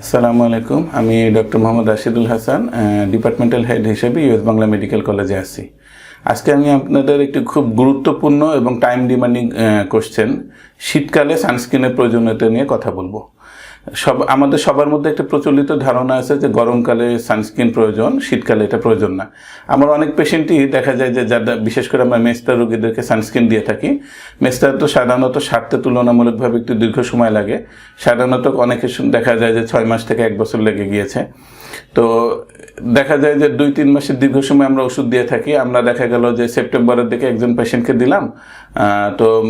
আসসালামু আলাইকুম। আমি doctor Mohammad Rashidul Hasan departmental head হিসেবে ইউএস বাংলা মেডিকেল কলেজে আছি। আজকে আমি আপনাদের একটি খুব গুরুত্বপূর্ণ এবং টাইম ডিমান্ডিং কোশ্চেন শীতকালে সানস্ক্রিনের প্রয়োজনীয়তা নিয়ে কথা বলব। সব, আমাদের সবার মধ্যে একটা প্রচলিত ধারণা আছে যে গরমকালে সানস্ক্রিন প্রয়োজন, শীতকালে এটা প্রয়োজন না। আমার অনেক পেশেন্টই দেখা যায় যে যারা, বিশেষ করে আমরা মেস্তার রোগীদেরকে সানস্ক্রিন দিয়ে থাকি, মেস্তার তো সাধারণত সারতে তুলনামূলকভাবে একটু দীর্ঘ সময় লাগে। সাধারণত অনেকের দেখা যায় যে ছয় মাস থেকে এক বছর লেগে গিয়েছে। তো দেখা যায় যে দুই, তিন মাসের দীর্ঘ সময় আমরা ওষুধ দিয়ে থাকি। আমরা দেখা গেল যে সেপ্টেম্বরের দিকে একজন পেশেন্টকে দিলাম তো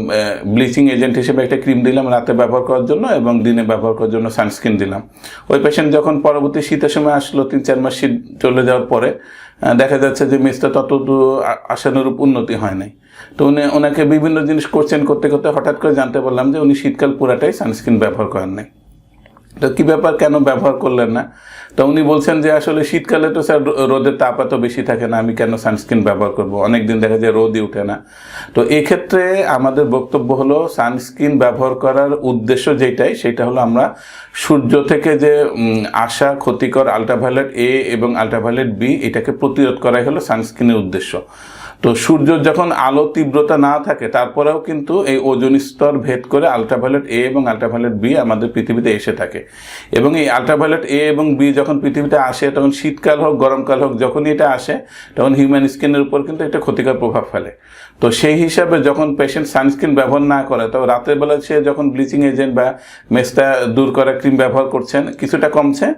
ব্লিচিং এজেন্ট হিসেবে একটা ক্রিম দিলাম রাতে ব্যবহার করার জন্য এবং দিনে ব্যবহার করার জন্য সানস্ক্রিন দিলাম। ওই পেশেন্ট যখন পরবর্তী শীতের সময় আসলো, তিন, চার মাস শীত চলে যাওয়ার পরে দেখা যাচ্ছে যে মিসটা আ- আশানুরূপ উন্নতি হয় নাই। তো উনি ওনাকে বিভিন্ন জিনিস করছেন করতে করতে হঠাৎ করে জানতে পারলাম যে উনি শীতকাল পুরাটাই সানস্ক্রিন ব্যবহার করেন নাই। তো কী ব্যাপার, কেন ব্যবহার করলেন না? তো উনি বলছেন যে আসলে শীতকালে তো স্যার রোদের তাপ এত বেশি থাকে না, আমি কেন সানস্ক্রিন ব্যবহার করব? অনেক দিন দেখা যায় রোদই উঠে না। তো এক্ষেত্রে আমাদের বক্তব্য হলো, সানস্ক্রিন ব্যবহার করার উদ্দেশ্য যেটাই, সেটা হলো আমরা সূর্য থেকে যে আসা ক্ষতিকর আলট্রাভায়োলেট এ এবং আলট্রাভায়োলেট বি এটাকে প্রতিরোধ করাই হলো সানস্ক্রিনের উদ্দেশ্য। তো সূর্য যখন আলো তীব্রতা না থাকে, তারপরেও কিন্তু এই ওজন স্তর ভেদ করে আলট্রাভায়োলেট এ এবং আলট্রাভায়োলেট বি আমাদের পৃথিবীতে এসে থাকে। এবং এই আলট্রাভায়োলেট এ এবং বি যখন পৃথিবীতে আসে, তখন শীতকাল হোক, গরমকাল হোক, যখনই এটা আসে, তখন হিউম্যান স্কিনের উপর কিন্তু একটা ক্ষতিকর প্রভাব ফেলে। তো সেই হিসাবে যখন পেশেন্ট সানস্ক্রিন ব্যবহার না করে, তো রাতের বেলা সে যখন ব্লিচিং এজেন্ট বা মেস্তা দূর করা ক্রিম ব্যবহার করছেন, কিছুটা কমছে।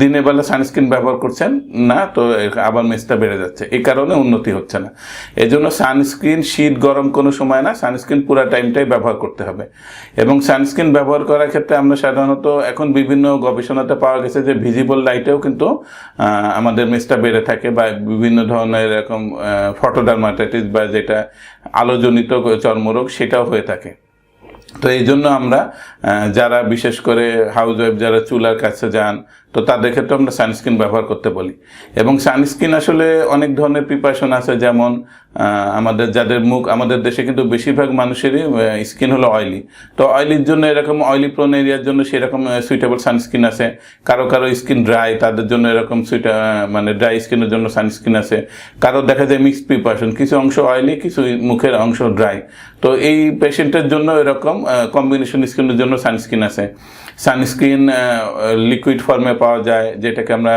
দিনের বেলা সানস্ক্রিন ব্যবহার করছেন, না, তো আবার মেসটা বেড়ে যাচ্ছে। এই কারণে উন্নতি হচ্ছে না। এই জন্য সানস্ক্রিন শীত গরম কোনো সময় না, সানস্ক্রিন পুরো টাইমটাই ব্যবহার করতে হবে। এবং সানস্ক্রিন ব্যবহার করার ক্ষেত্রে আমরা সাধারণত এখন বিভিন্ন গবেষণাতে পাওয়া গেছে যে ভিজিবল লাইটেও কিন্তু আমাদের মেসটা বেড়ে থাকে বা বিভিন্ন ধরনের এরকম ফটোডার্মাটাইটিস বা যেটা আলোজনিত চর্মরোগ সেটাও হয়ে থাকে। তো এই জন্য আমরা যারা বিশেষ করে হাউস ওয়াইফ যারা চুলার কাছে যান তো তাদের ক্ষেত্রে আমরা সানস্ক্রিন ব্যবহার করতে বলি। এবং সানস্ক্রিন আসলে অনেক ধরনের প্রিপারেশন আছে, যেমন আমাদের যাদের মুখ, আমাদের দেশে কিন্তু বেশিরভাগ মানুষেরই স্কিন হলো অয়েলি তো অয়েলির জন্য এরকম অয়েলি প্রোন এরিয়ার জন্য সেরকম সুইটেবল সানস্ক্রিন আছে। কারও কারও স্কিন ড্রাই তাদের জন্য এরকম সুইটা মানে ড্রাই স্কিনের জন্য সানস্ক্রিন আছে। কারও দেখা যায় মিক্সড প্রিপারেশন কিছু অংশ অয়েলি কিছু মুখের অংশ ড্রাই তো এই পেশেন্টের জন্য এরকম কম্বিনেশন স্কিনের জন্য সানস্ক্রিন আছে। সানস্ক্রিন লিকুইড ফর্মে পাওয়া যায় যেটাকে আমরা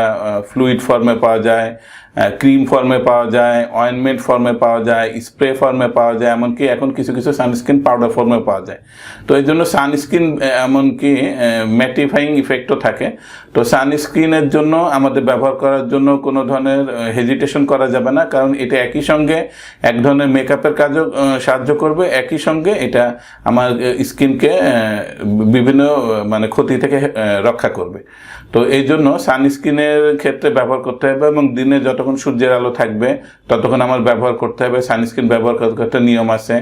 ফ্লুইড ফর্মে পাওয়া যায় ক্রিম ফর্মে পাওয়া যায় অয়েনমেন্ট ফর্মে পাওয়া যায় স্প্রে ফর্মে পাওয়া যায়, এমনকি এখন কিছু কিছু সানস্ক্রিন পাউডার ফর্মে পাওয়া যায়। তো এই জন্য সানস্ক্রিন এমনকি ম্যাটিফাইং ইফেক্টও থাকে। তো সানস্ক্রিনের জন্য, আমাদের ব্যবহার করার জন্য কোনো ধরনের হেজিটেশন করা যাবে না, কারণ এটা একই সঙ্গে এক ধরনের মেকআপের কাজও সাহায্য করবে। একই সঙ্গে এটা আমার স্কিনকে বিভিন্ন মানে ক্ষতি থেকে রক্ষা করবে। তো এই জন্য সানস্ক্রিনের ক্ষেত্রে ব্যবহার করতে হবে এবং দিনে যতক্ষণ সূর্যের আলো থাকবে, ততক্ষণ আমার ব্যবহার করতে হবে। সানস্ক্রিন ব্যবহার করার একটা নিয়ম আছে।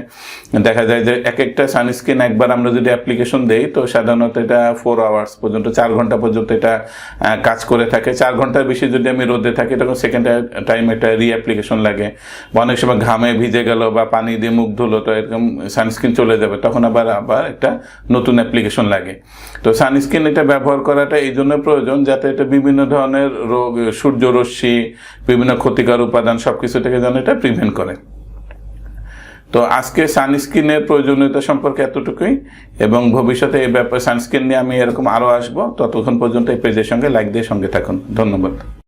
দেখা যায় যে এক একটা সানস্ক্রিন একবার আমরা যদি অ্যাপ্লিকেশন দেই, তো সাধারণত এটা ফোর আওয়ার্স পর্যন্ত, চার ঘণ্টা পর্যন্ত এটা কাজ করে থাকে। চার ঘণ্টার বেশি যদি আমি রোদে থাকি, তখন সেকেন্ড টাইম এটা রিঅ্যাপ্লিকেশন লাগে। বা অনেক সময় ঘামে ভিজে গেল বা পানি দিয়ে মুখ ধুলো, তো এরকম সানস্ক্রিন চলে যাবে, তখন আবার আবার একটা নতুন অ্যাপ্লিকেশন লাগে। তো সানস্ক্রিন এটা ব্যবহার করাটা এই জন্য প্রয়োজন, যাতে এটা বিভিন্ন ধরনের রোগ, সূর্যরশ্মি বিভিন্ন ক্ষতিকর উপাদান সব কিছু থেকে যেন এটা প্রিভেন্ট করে। তো আজকে সানস্ক্রিনের প্রয়োজনীয়তা সম্পর্কে এতটুকুই, এবং ভবিষ্যতে এই ব্যাপারে সানস্ক্রিন নিয়ে আমি এরকম আরও আসব, ততক্ষণ পর্যন্ত এই পেজের সঙ্গে লাইক দিয়ে সঙ্গে থাকুন। ধন্যবাদ।